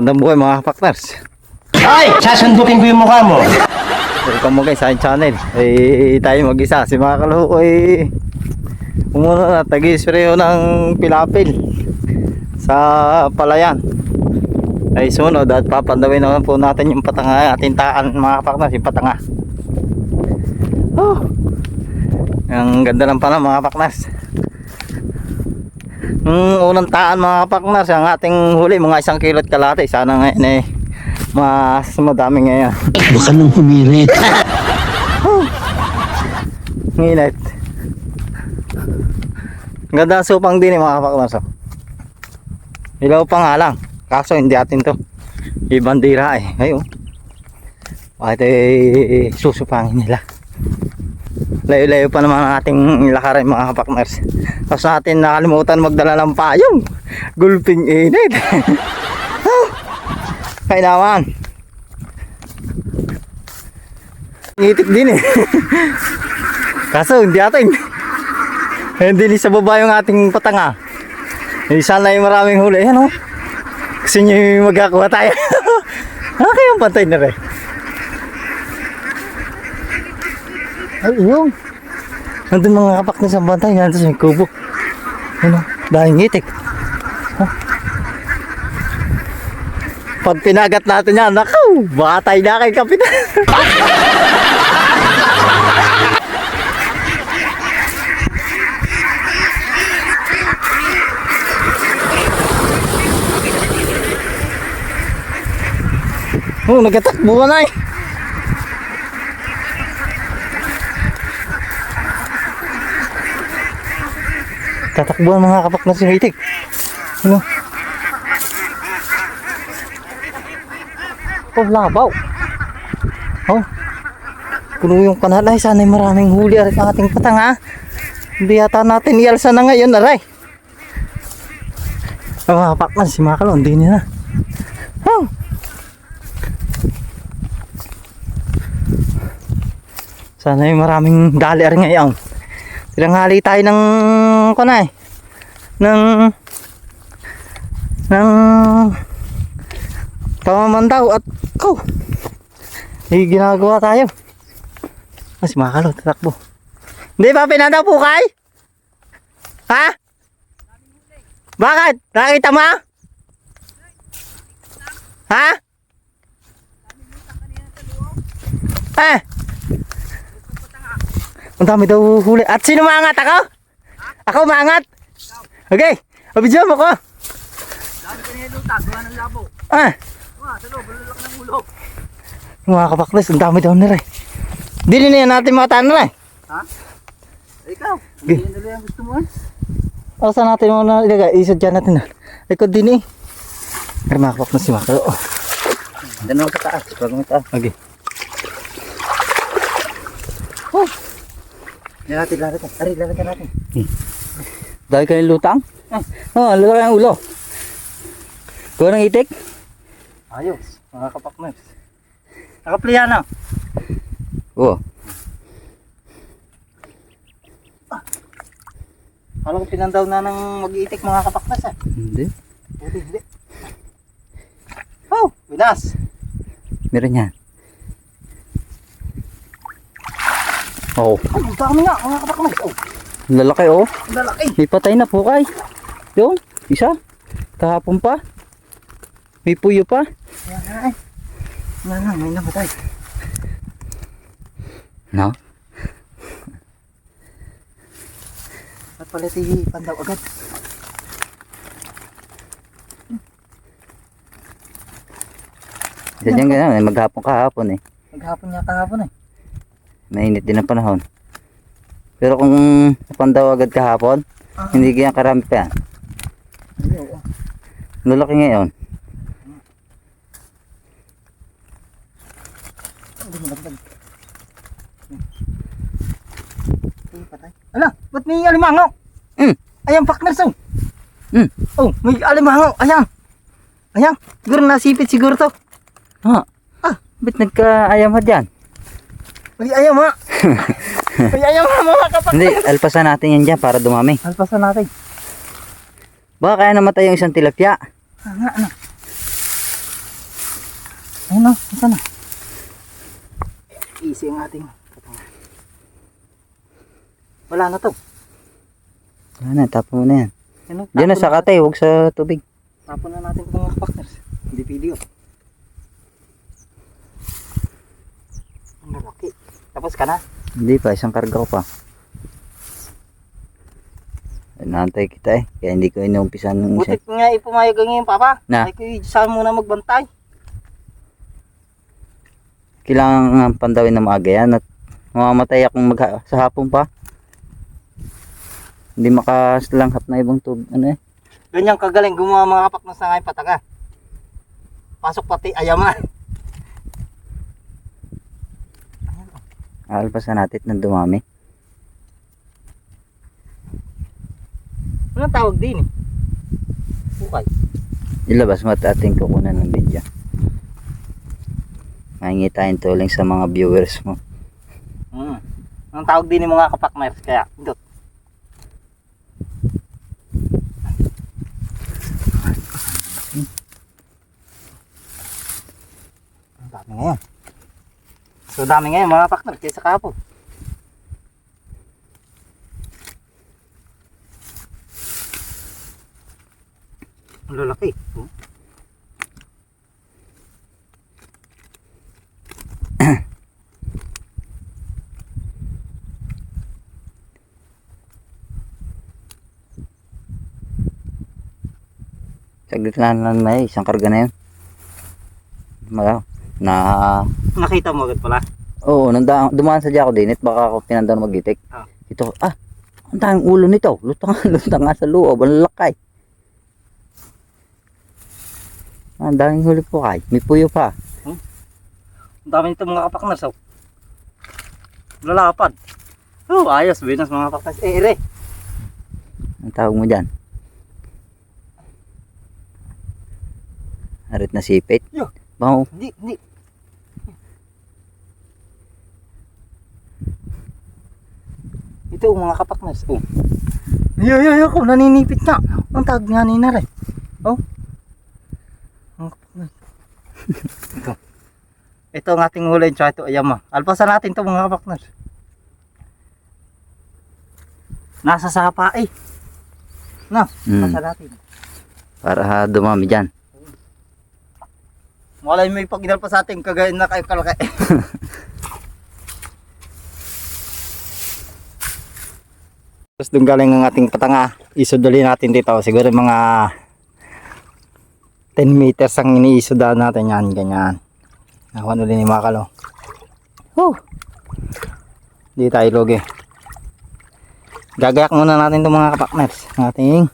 Magandang buhay mga partners. Ay! Sasandukin ko yung mukha mo. Welcome mo guys sa aking channel. Eh, tayo mag-isa. Si mga kaluho ay umuna na tag-ispreyo ng pilapil sa palayan. Ay sunod at papandawin naman po natin yung patanga ating taan mga partners, yung patanga. Oh. Ang ganda lang pala mga partners. Nung unang taan mga partners, ang ating huli mga isang kilot kalate. Sana ngayon eh mas madami ngayon. Baka nang humirit. Nginit. Ganda ang supang din eh mga kapaklas. oh. Ilaw pa nga lang. Kaso hindi atin to. Ibang dira eh. Ngayon. Bakit eh susupangin nila. Layo-layo pa naman ang ating lakarin mga kapakners. Tapos natin nakalimutan magdala ng payong. Gulping init. Kaya naman. Ngitik din eh. Kaso hindi atin. Hindi sa baba yung ating patanga. Hindi sana yung maraming huli. Yan oh. Kasi nyo yung magkakuha tayo. okay yung pantay na rin. Ay, yung. Nandun mga kapak na sa bantay. Nandun sa may kubo. Ano? Dahil ngitik. Oh. Pag pinagat natin yan, nakaw, batay na kay kapitan. Oh, nagtatakbo ka na eh. Tatakbo ang mga kapak na singitik. Ano? Oh, labaw. Oh. Puno yung kanalay. Sana'y maraming huli at ang ating patanga. Hindi yata natin ialsa na ngayon, aray. Ang mga kapak na si Makalo, hindi niya na. Oh. Sana yung maraming daler ngayon. Tinanghali tayo ng kunay. Ng ng pamamandaw at ko. May ginagawa tayo. Mas makalo, tatakbo. Hindi ba pinadaw po kay? Ha? Bakit? Nakita mo? Ha? Eh? Ang dami daw huli. At sino maangat ako? Ako maangat? Okay. Abidyan mo ko. Dami ka nilo tagawa ng labo. Ah. Mga sa loob, ng ulo. Mga kapakles, ang dami daw nila eh. Dili na yan natin mga tanong eh. Ikaw, Gi- hindi nila yung gusto mo eh. O saan natin muna ilagay? Isa dyan natin na. Ikot din eh. Pero mga kapakles si Makalo. Oh. Naman sa taas. Mo taas. Okay. Yan natin, lalatan. Aray, lalatan natin. Dahil kayo lutang? Ah. Oh, lalaki ang ulo. Kuha ng itik? Ayos, mga kapakmes. Nakapliya na. Oo. Alam ko pinandaw na ng mag-iitik mga kapakmes eh. Hindi. Buti, hindi. Oh, binas. Meron yan. Oo. Oh, Ay, dami nga mga kapakmes. Oh, lalaki oh. lalaki. May patay na po kay. Yung, isa. Kahapon pa. May puyo pa. Yan eh. Nga nga, may namatay. No? At pala si pandaw agad. Dyan ganyan, maghapon kahapon eh. Maghapon niya kahapon eh. Mainit din ang panahon. Pero kung napandaw agad kahapon, Ah. hindi ganyan karami pa yan. Lalaki ngayon. Ala, ba't may alimango? Mm. Ayan, partners oh. Mm. Oh, may alimango. Ayan. Ayan, siguro nasipit siguro to. Ha? Ah, ba't nagka-ayamad yan? May ayam ha. may ayam ha mga kapatid. Hindi, alpasan natin yan dyan para dumami. Alpasan natin. Baka kaya namatay yung isang tilapia. Ah, nga, ano. Ayun na, isa na. Easy ang ating. Wala na to. Wala na, tapon mo na yan. Ano, Diyan na sa katay, huwag sa tubig. Tapon na natin itong mga partners. Hindi video. Ang lalaki. Tapos ka na. Hindi pa, isang karga ko pa. Naantay kita eh, kaya hindi ko inuumpisan ng isa. Butit nga ipumayag ang ngayon, Papa. Na? Ay ko saan muna magbantay. Kailangan nga pandawin na maaga yan at mamamatay akong mag sa hapon pa. Hindi makalanghap na ibang tub, ano eh. Ganyan kagaling gumawa mga kapak ng sangay pataga. Pasok pati ayaw Aalpasan natin ng dumami. Anong tawag din eh? Bukay. Ilabas mo at ating kukunan ng video. Mahingi tayong tuling sa mga viewers mo. Hmm. Anong tawag din ng mga kapak Myers kaya? Indot. Ang dami ngayon. So dami ngayon mga partner kaysa kapo. Ang lalaki. Oh. Saglit lang lang may isang karga na yun. Mala, na Nakita mo agad pala. Oo, nanda, dumaan sa ako din at baka ako pinanda na magitik. Ah. Ito, ah, ang daming ulo nito. Lutang, lutang nga sa loob. Ang lakay. Ah, Ang daming huli po kay. May puyo pa. Ang dami nito mga kapakners oh. Lalapad. Oh, ayos. Binas mga kapakners. Eh, ere. Ang tawag mo dyan. Arit na sipit. Yo. Bango. Hindi, hindi. Ito mga kapakners. Oh. Yo, yo, yo. Kung naninipit na. Ang tawag nga ni Nare. Oh. Mga kapakners. ito. Ito ang ating huli. Tsaka ito, ayan mo. Alpasan natin ito mga kapakners. Nasa sapa eh. No, Mm, nasa natin. para ha, dumami dyan. Malay may pag inalpa sa atin kagaya na kayo kalaki. Tapos doon galing ang ating patanga. Isuduli natin dito. Siguro mga 10 meters ang iniisudahan natin yan. Ganyan. Nakuha ulit ni Makalo. Woo! Hindi tayo logi. Gagayak muna natin itong mga kapakners. Ang ating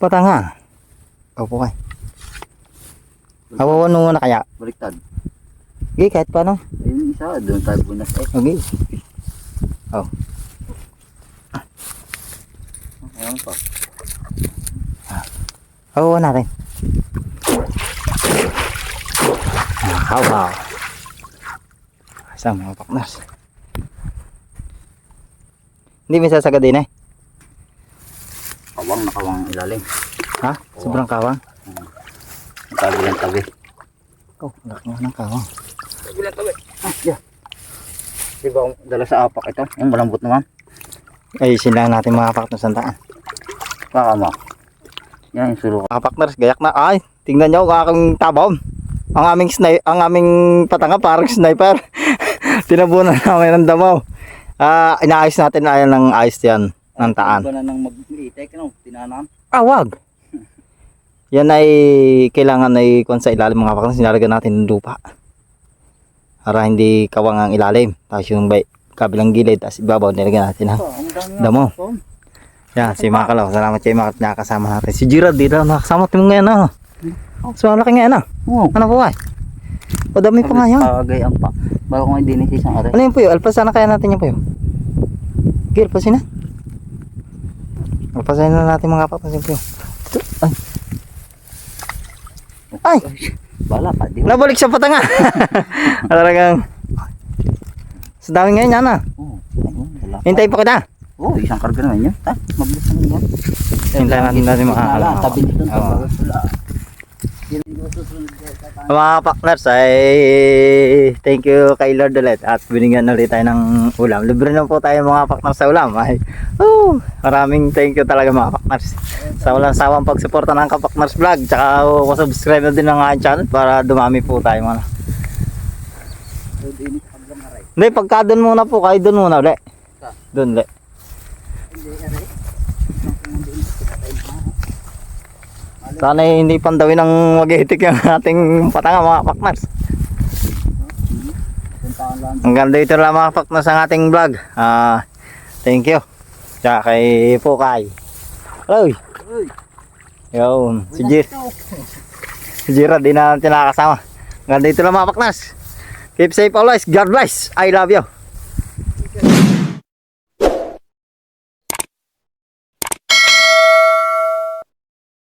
patanga. Opo kay. Hawawan mo muna kaya. Baliktad. Okay, kahit paano. Ayun isa, doon tayo bunas eh. Okay. Ayun pa. Hawawan natin. Ah, hawaw. Sa mga partners. Hindi may sasagad din eh. Kawang na kawang ilalim. Ha? Sobrang kawang. Tabi lang tabi. Oh, laki nga ng kawang. Tabi lang tabi. Ah, yeah. Di ba dala sa apak ito? Yung malambot naman. Ayusin lang natin mga partners ang daan. Baka mo. Yan sulok. Mga partners, gayak na. Ay, tingnan nyo ang aking tabom. Ang aming sniper, ang aming patanga parang sniper. Tinabunan namin ng damaw. Ah, inaayos natin ayan ng ayos yan ng taan. Na nang mag-itek, no? Tinanan. Ah, wag. Yan ay kailangan ay kung sa ilalim mga pakang sinalagyan natin ng lupa. Para hindi kawang ang ilalim. Tapos yung bay, kabilang gilid, tapos ibabaw nilagyan natin ha. Damo. Yan, si Makalaw. Salamat kay Makat nakakasama natin. Si Gerald dito nakasama mo ngayon ha. So, malaki ngayon ha. Oo. Ano po ay? O dami pa nga yan. Pagay ang pa. Bago kong dinis isang aray. Ano yun po yun? Alpasan na kaya natin yun po yun. Okay, alpasin na. Alpasin na natin mga papasin po yun. Ito, ay. Ay! Bala pa. Di ba? Nabalik sa patanga. Talagang. Sa dami ngayon yan ah. Wala. Hintayin pa kita. Oo, isang karga naman yun. Ta, mabilis naman yan. Hintayin natin natin mga Wala, akala. tabi. Yan yung Mga partners ay thank you kay Lord ulit at binigyan ulit tayo ng ulam. Libre na po tayo mga partners sa ulam. Ay, oh, maraming thank you talaga mga partners. Sa walang sawang pagsuporta ng kapakners vlog. Tsaka oh, subscribe na din ng aking channel para dumami po tayo mga. Hindi, pagka doon muna po, kayo doon muna ulit. Doon ulit. Sana hindi pandawin ng mag-itik yung ating patanga mga pakmars. Hanggang dito lang mga pakmars ang ating vlog. Ah, thank you. Tsaka kay Pukay. Hello. Yun. Si Jir. Si Jira, di na natin nakakasama. Hanggang dito lang mga pakmars. Keep safe always. God bless. I love you.